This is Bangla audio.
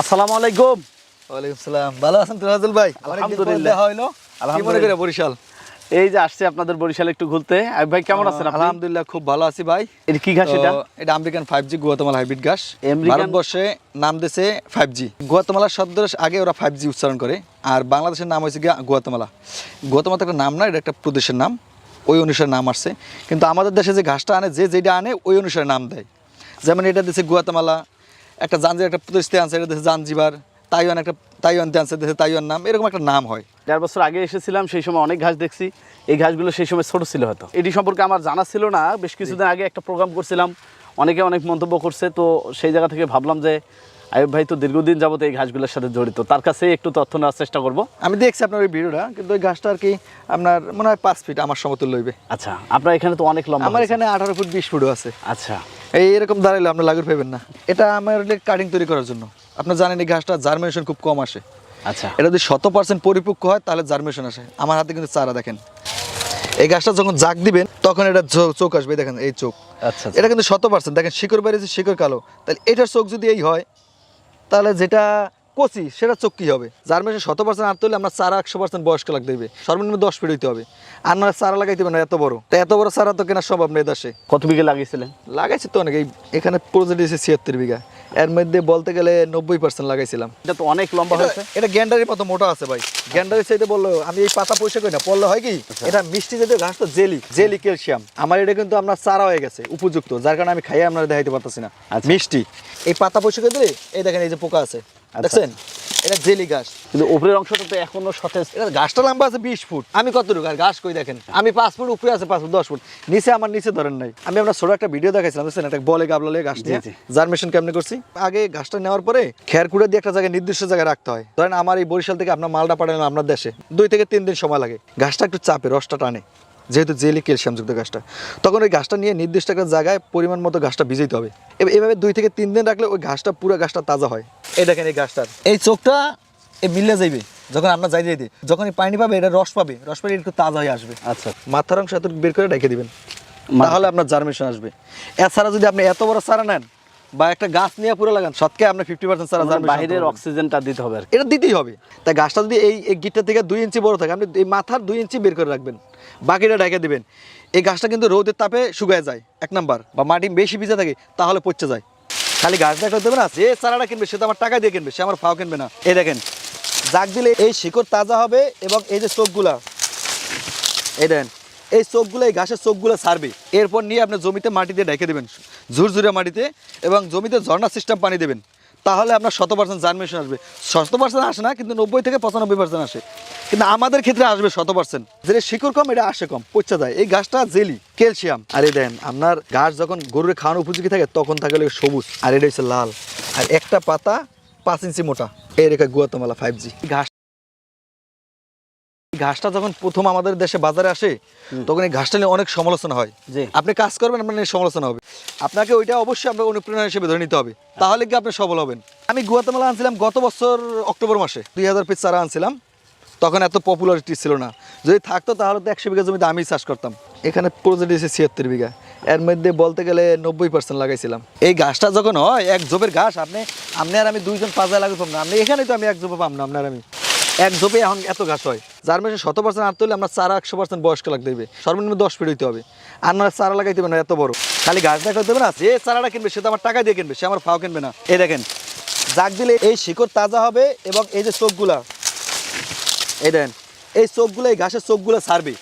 আসসালামু আলাইকুম। ওয়ালাইকুম সালাম। ভালো আছেন তুরাজুল ভাই? আলহামদুলিল্লাহ। হইল। আলহামদুলিল্লাহ। করে বরিশাল? এই যে আসছে আপনাদের বরিশালে একটু ঘুরতে। আইব ভাই কেমন আছেন আপনি? আলহামদুলিল্লাহ খুব ভালো আছি ভাই। এটা কি ঘাস এটা? এটা American five G Guatemala hybrid ঘাস। ভারতবর্ষে নাম দিয়েছে ফাইভ জি গুয়াতমালা শব্দ আগে ওরা ফাইভ জি উচ্চারণ করে আর বাংলাদেশের নাম হয়েছে গিয়া গুয়াতমালা। গুয়াতমালা একটা নাম না এটা একটা প্রদেশের নাম। ওই অনুসারে নাম আসছে। কিন্তু আমাদের দেশে যে ঘাসটা আনে যে যেটা আনে ওই অনুসারে নাম দেয়। যেমন এটা দেশে গুয়াতমালা একটা জাঞ্জিবার একটা থেকে আনছে এটা দেশে জাঞ্জিবার তাইওয়ান একটা তাইওয়ানতে আনছে দেশে তাইওয়ান নাম এরকম একটা নাম হয়। দেড় বছর আগে এসেছিলাম সেই সময় অনেক ঘাস দেখছি এই ঘাসগুলো সেই সময় ছোট ছিল হয়তো। এটি সম্পর্কে আমার জানা ছিল না বেশ কিছুদিন আগে একটা প্রোগ্রাম করছিলাম অনেকে অনেক মন্তব্য করছে তো সেই জায়গা থেকে ভাবলাম যে আয়ুব ভাই তো দীর্ঘদিন যাবত এই ঘাসগুলোর সাথে জড়িত তার কাছে একটু তথ্য নেওয়ার চেষ্টা করব। আমি দেখছি আপনার ওই ভিডিওটা কিন্তু ওই ঘাসটা আর কি আপনার মনে হয় পাঁচ ফিট আমার সমতুল লইবে আচ্ছা আপনার এখানে তো অনেক লম্বা আমার এখানে আঠারো ফুট বিশ ফুটও আছে। আচ্ছা এই এরকম দাঁড়াইলে আপনি লাগুর পাবেন না। এটা আমার কাটিং তৈরি করার জন্য। আপনার জানেন এই ঘাসটা জার্মিনেশন খুব কম আসে। আচ্ছা। এটা যদি শত পার্সেন্ট পরিপক্ক হয় তাহলে জার্মিনেশন আসে। আমার হাতে কিন্তু চারা দেখেন। এই গাছটা যখন জাগ দিবেন তখন এটা চোখ আসবে দেখেন এই চোখ। আচ্ছা এটা কিন্তু শত পার্সেন্ট দেখেন শিকড় বেরিয়েছে শিকড় কালো। তাহলে এটার চোখ যদি এই হয় তাহলে যেটা কচি সেটা চক্কি হবে। যার মাসে শত পার্সেন্ট আনতে তুললে আপনার চারা একশো পার্সেন্ট বয়স্ক লাগতে হবে সর্বনিম্ন দশ ফিট হইতে হবে। আর না চারা লাগাইতে হবে না এত বড়। তো এত বড় চারা তো কেনা সম্ভব নেই দেশে। কত বিঘা লাগিয়েছিলেন? লাগাইছি তো অনেক। এখানে প্রজেক্ট এসে ছিয়াত্তর বিঘা। এর মধ্যে বলতে গেলে নব্বই পার্সেন্ট লাগাইছিলাম। এটা তো অনেক লম্বা হয়েছে। এটা- গ্যান্ডারির মতো মোটা আছে ভাই। গ্যান্ডারির সাইডে বলল আমি এই পাতা পয়সা করি না পড়লে হয় কি এটা মিষ্টি জাতীয় ঘাস তো জেলি জেলি ক্যালসিয়াম। আমার এটা কিন্তু আপনার চারা হয়ে গেছে উপযুক্ত যার কারণে আমি খাইয়ে আপনারা দেখাইতে পারতেছি না। আচ্ছা। মিষ্টি। এই পাতা পয়সা করে দিলে এই দেখেন এই যে পোকা আছে। দেখছেন? এটা জেলি ঘাস। কিন্তু উপরের অংশটা তো এখনও সতেজ। এটা গাছটা লম্বা আছে বিশ ফুট। আমি কতটুকু? আর ঘাস কই দেখেন? আমি পাঁচ ফুট উপরে আছে পাঁচ ফুট দশ ফুট। নিচে আমার নিচে ধরেন নাই। আমি আপনার ছোট একটা ভিডিও দেখাইছিলাম বুঝছেন? একটা বলে গাবলা ঘাস দিয়ে। জার্মেশন কেমনে করছি? আগে ঘাসটা নেওয়ার পরে খেয়ার কুড়ে দিয়ে একটা জায়গায় নির্দিষ্ট জায়গায় রাখতে হয়। ধরেন আমার এই বরিশাল থেকে আপনার মালটা পাঠালাম আপনার দেশে। দুই থেকে তিন দিন সময় লাগে। ঘাসটা একটু চাপে রসটা টানে। যেহেতু জেলি ক্যালসিয়ামযুক্ত ঘাসটা তখন ওই ঘাসটা নিয়ে নির্দিষ্ট একটা জায়গায় পরিমাণ মতো ঘাসটা ভিজাইতে হবে। এবার এভাবে দুই থেকে তিন দিন রাখলে ওই ঘাসটা পুরো ঘাসটা তাজা হয়। এই দেখেন এই ঘাসটার এই চোখটা এ মিলে যাইবে যখন আমরা যাই যাইতে যখন এই পানি পাবে এটা রস পাবে রস পাবে একটু তাজা হয়ে আসবে। আচ্ছা। মাথার অংশ এত বের করে রেখে দিবেন। তাহলে আপনার জার্মিনেশন আসবে। এছাড়া যদি আপনি এত বড় চারা নেন বা একটা গাছ নিয়ে পুরো লাগান সৎকে আপনার ফিফটি পার্সেন্ট মানে germination বাইরের অক্সিজেনটা দিতে হবে আর এটা দিতেই হবে। তাই গাছটা যদি এই এই গিটটা থেকে দুই ইঞ্চি বড় থাকে আপনি এই মাথার দুই ইঞ্চি বের করে রাখবেন। বাকিটা ঢেকে দিবেন। এই গাছটা কিন্তু রোদের তাপে শুকায় যায়, এক নাম্বার। বা মাটি বেশি ভিজে থাকে, তাহলে পচে যায়। খালি গাছ দেখা দেবে না, যে চারাটা কিনবে, সে তো আমার টাকা দিয়ে কিনবে, সে আমার ফাও কিনবে না। এই দেখেন, জাগ দিলে এই শিকড় তাজা হবে এবং এই যে চোখগুলা, এই দেখেন, এই চোখগুলো, এই ঘাসের চোখগুলো ছাড়বে এরপর নিয়ে আপনি জমিতে মাটিতে ঢেকে দেবেন, ঝুরঝুরে মাটিতে এবং জমিতে ঝর্ণা সিস্টেম পানি দেবেন। তাহলে আপনার শত পার্সেন্ট জার্মিনেশন আসবে। শত পার্সেন্ট আসে না, কিন্তু নব্বই থেকে পঁচানব্বই পার্সেন্ট আসে। কিন্তু আমাদের ক্ষেত্রে আসবে শত পার্সেন্ট যেটা শিকড় কম, এটা আসে কম। পচা যায়। এই গাছটা জেলি, ক্যালসিয়াম। আর এই দেন, আপনার গাছ যখন গরুরে খাওয়ানো উপযোগী থাকে, তখন থাকে সবুজ, আর এটা হচ্ছে লাল। আর একটা পাতা পাঁচ ইঞ্চি মোটা। এই রেখা গুয়াতমালা ফাইভ জি ঘাস ঘাসটা যখন প্রথম আমাদের দেশে বাজারে আসে তখন এই ঘাসটা নিয়ে অনেক সমালোচনা হয়। জি। আপনি কাজ করবেন আপনার সমালোচনা হবে। আপনাকে ওইটা অবশ্যই আপনার অনুপ্রেরণা হিসেবে ধরে নিতে হবে। তাহলে কি আপনি সফল হবেন? আমি গুয়াতেমালা আনছিলাম গত বছর অক্টোবর মাসে। দুই হাজার পিস চারা আনছিলাম। তখন এত পপুলারিটি ছিল না। যদি থাকতো তাহলে তো একশো বিঘা জমিতে আমি চাষ করতাম। এখানে প্রজেক্ট এসে ছিয়াত্তর বিঘা। এর মধ্যে বলতে গেলে নব্বই পার্সেন্ট লাগাইছিলাম। এই গাছটা যখন হয় এক জোপের ঘাস আপনি আপনি আর আমি দুইজন পাঁচা লাগু পাম না। আপনি এখানে তো আমি এক জোপে পাম না আপনার আমি। এক ঝোপে এখন এত গাছ হয়। যার মধ্যে শত পার্সেন্ট আনতে হলে আমরা চারা একশো পার্সেন্ট বয়স্ক লাগতে হবে সর্বনিম্ন দশ ফিট হইতে হবে। আর না চারা লাগাইতে হবে না, এত বড়। খালি গাছ দেখা দেবে না, যে চারাটা কিনবে সে তো আমার টাকা দিয়ে কিনবে, সে আমার ফাও কিনবে না। এই দেখেন, জাগ দিলে এই শিকড় তাজা হবে এবং এই যে চোখগুলা, এই দেখেন, এই চোখগুলো, এই ঘাসের চোখগুলো ছাড়বে।